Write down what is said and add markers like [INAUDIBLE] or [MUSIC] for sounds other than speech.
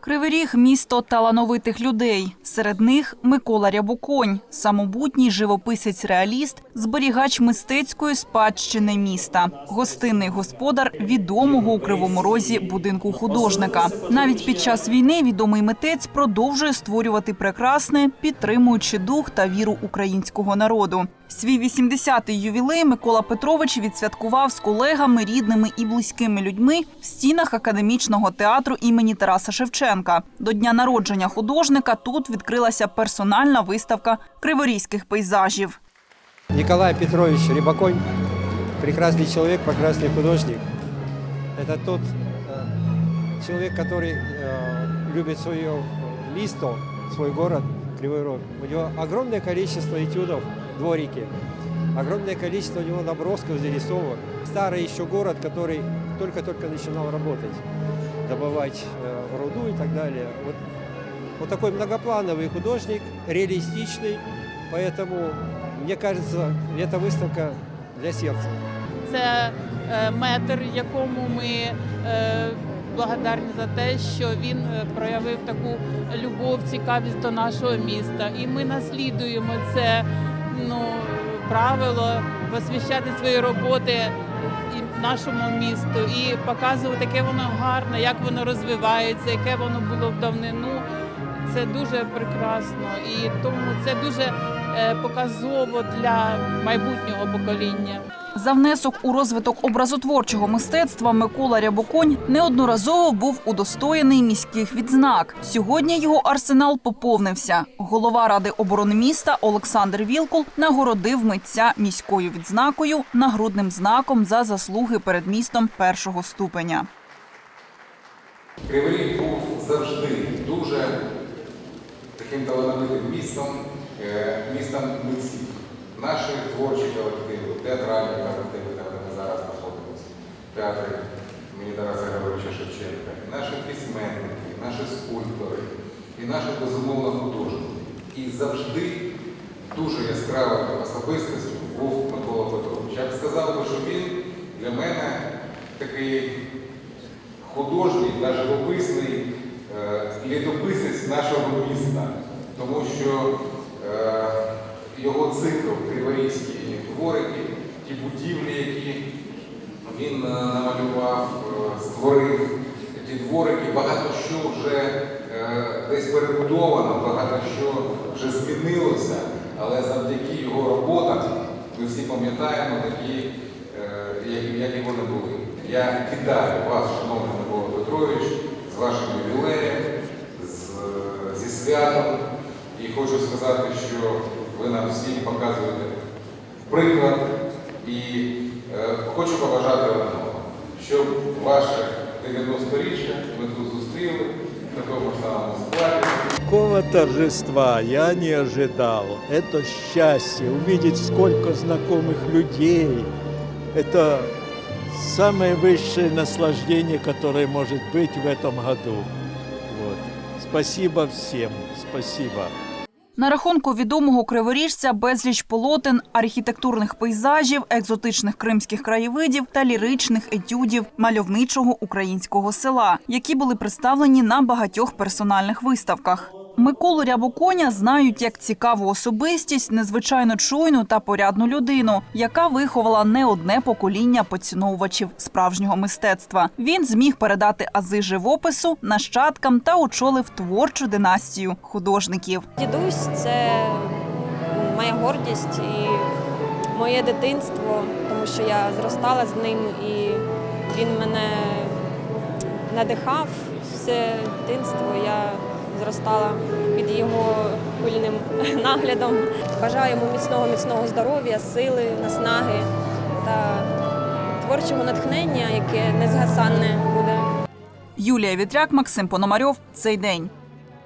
Кривий Ріг – місто талановитих людей. Серед них Микола Рябоконь, самобутній живописець-реаліст, зберігач мистецької спадщини міста, гостинний господар відомого у Кривому Розі будинку художника. Навіть під час війни відомий митець продовжує створювати прекрасне, підтримуючи дух та віру українського народу. Свій 80-й ювілей Микола Петрович відсвяткував з колегами, рідними і близькими людьми в стінах академічного театру імені Тараса Шевченка. До дня народження художника тут відкрилася персональна виставка криворізьких пейзажів. Николай Петрович Рябоконь, прекрасный человек, прекрасный художник. Это тот э, человек, который э, любит свое место, свой город, Кривой Рог. У него огромное количество этюдов, дворики, огромное количество у него набросков, зарисовок. Старый еще город, который только-только начинал работать, добывать э, руду и так далее. Вот, вот такой многоплановый художник, реалистичный, поэтому, мне кажется, эта выставка для сердца. Це е, метр, якому ми благодарні за те, що він е, проявив таку любов, цікавість до нашого міста. І ми наслідуємо це ну, правило посвящати свої роботи і нашому місту і показувати, яке воно гарне, як воно розвивається, яке воно було в давнину. Це дуже прекрасно і тому це дуже е, показово для майбутнього покоління. За внесок у розвиток образотворчого мистецтва Микола Рябоконь неодноразово був удостоєний міських відзнак. Сьогодні його арсенал поповнився. Голова ради оборони міста Олександр Вілкул нагородив митця міською відзнакою нагрудним знаком за заслуги перед містом першого ступеня. Кривий був завжди дуже таким талановитим містом, е, містом митців. Наші творчі театральні там де ми зараз знаходимося, театри імені Тараса Григоровича Шевченка, і наші письменники, і наші скульптори, і наші безумовно художники. І завжди дуже яскравою особистістю був Микола Петрович. Я б сказав що він для мене такий художній та живописний е, літописець нашого міста, тому що е, його цикл криворізькі дворики, ті будівлі, які він е, намалював, е, створив, ті дворики, багато що вже е, десь перебудовано, багато що вже змінилося, але завдяки його роботам ми всі пам'ятаємо такі, як- які вони були. Я вітаю вас, шановний Микола Петрович, з вашим ювілеєм, зі святом. І хочу сказати, що ви нам всім показуєте приклад. І е, хочу побажати одного, щоб ваше 90-річчя ми тут зустріли в такому ж самому складі. Такого торжества я не ожидал. Это счастье, увидеть сколько знакомых людей. Это самое высшее наслаждение, которое может быть в этом году. Вот. Спасибо всем, спасибо. На рахунку відомого криворіжця безліч полотен, архітектурних пейзажів, екзотичних кримських краєвидів та ліричних етюдів мальовничого українського села, які були представлені на багатьох персональних виставках. Миколу Рябоконя знають як цікаву особистість, незвичайно чуйну та порядну людину, яка виховала не одне покоління поціновувачів справжнього мистецтва. Він зміг передати ази живопису нащадкам та очолив творчу династію художників. Дідусь це моя гордість і моє дитинство, тому що я зростала з ним і він мене надихав все дитинство. Я зростала під його пильним [LAUGHS] наглядом. Бажаю йому міцного, міцного здоров'я, сили, наснаги та творчого натхнення, яке незгасанне буде. Юлія Вітряк, Максим Пономарьов. Цей день.